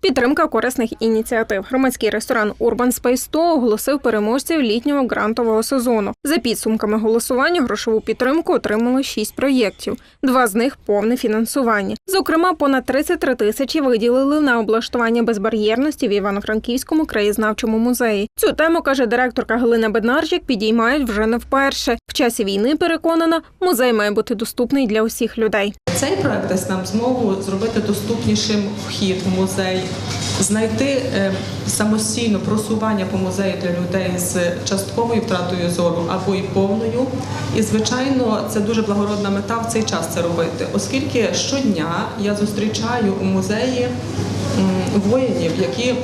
Підтримка корисних ініціатив. Громадський ресторан Urban Space 100 оголосив переможців літнього грантового сезону. За підсумками голосування грошову підтримку отримали шість проєктів. Два з них повне фінансування. Зокрема, понад 33 тисячі виділили на облаштування безбар'єрності в Івано-Франківському краєзнавчому музеї. Цю тему каже директорка Галина Беднарчик. Підіймають вже не вперше. В часі війни переконана, музей має бути доступний для усіх людей. Цей проект дасть нам змогу зробити доступнішим вхід в музей, знайти е, самостійно просування по музею для людей з частковою втратою зору або й повною. І, звичайно, це дуже благородна мета в цей час це робити, оскільки щодня я зустрічаю у музеї воїнів, які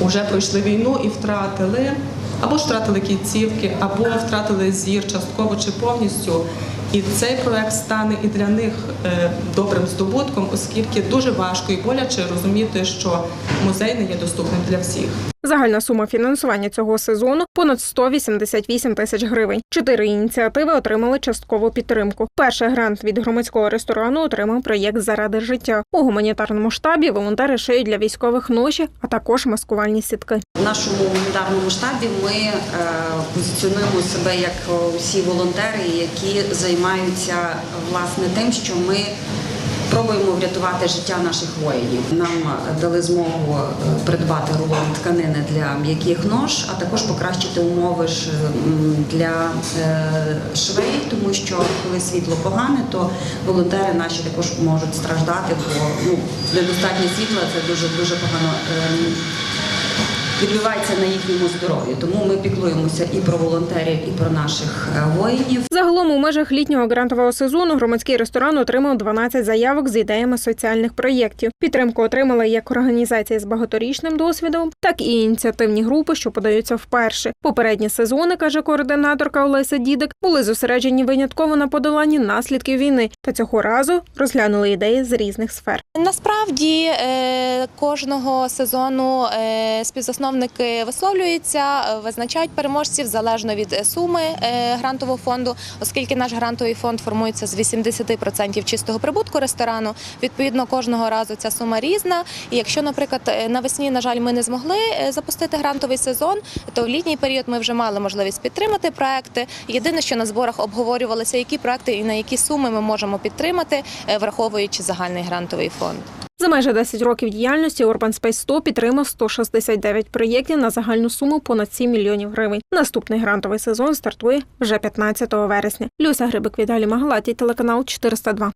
вже пройшли війну і втратили або ж втратили кінцівки, або втратили зір частково чи повністю. І цей проект стане і для них е, добрим здобутком, оскільки дуже важко і боляче розуміти, що музей не є доступним для всіх. Загальна сума фінансування цього сезону понад 188 тисяч гривень. Чотири ініціативи отримали часткову підтримку. Перший грант від громадського ресторану отримав проєкт заради життя. У гуманітарному штабі волонтери шиють для військових ноші, а також маскувальні сітки. В нашому гуманітарному штабі ми е, позиціонуємо себе як усі волонтери, які займаються власне тим, що ми пробуємо врятувати життя наших воїнів. Нам дали змогу е, придбати рулон тканини для м'яких нож, а також покращити умови для е, швей, тому що коли світло погане, то волонтери наші також можуть страждати, бо ну недостатнє світла це дуже дуже погано. ем, відбивається на їхньому здоров'ї. Тому ми піклуємося і про волонтерів, і про наших е, воїнів. Загалом у межах літнього грантового сезону громадський ресторан отримав 12 заявок з ідеями соціальних проєктів. Підтримку отримали як організації з багаторічним досвідом, так і ініціативні групи, що подаються вперше. Попередні сезони, каже координаторка Олеся Дідик, були зосереджені винятково на подоланні наслідків війни, та цього разу розглянули ідеї з різних сфер. Насправді е, кожного сезону е, співзасновники висловлюються, е, визначають переможців залежно від суми грантового фонду, оскільки наш грантовий фонд формується з 80% чистого прибутку ресторану. Відповідно, кожного разу ця сума різна. І якщо, наприклад, навесні, на жаль, ми не змогли запустити грантовий сезон, то в літній період ми вже мали можливість підтримати проекти. Єдине, що на зборах обговорювалися, які проекти і на які суми ми можемо підтримати, враховуючи загальний грантовий фонд. За майже 10 років діяльності Urban Space 100 підтримав 169 проєктів на загальну суму понад 7 мільйонів гривень. Наступний грантовий сезон стартує вже 15 вересня. Люся Грибик Віталій Магалаті, телеканал 402.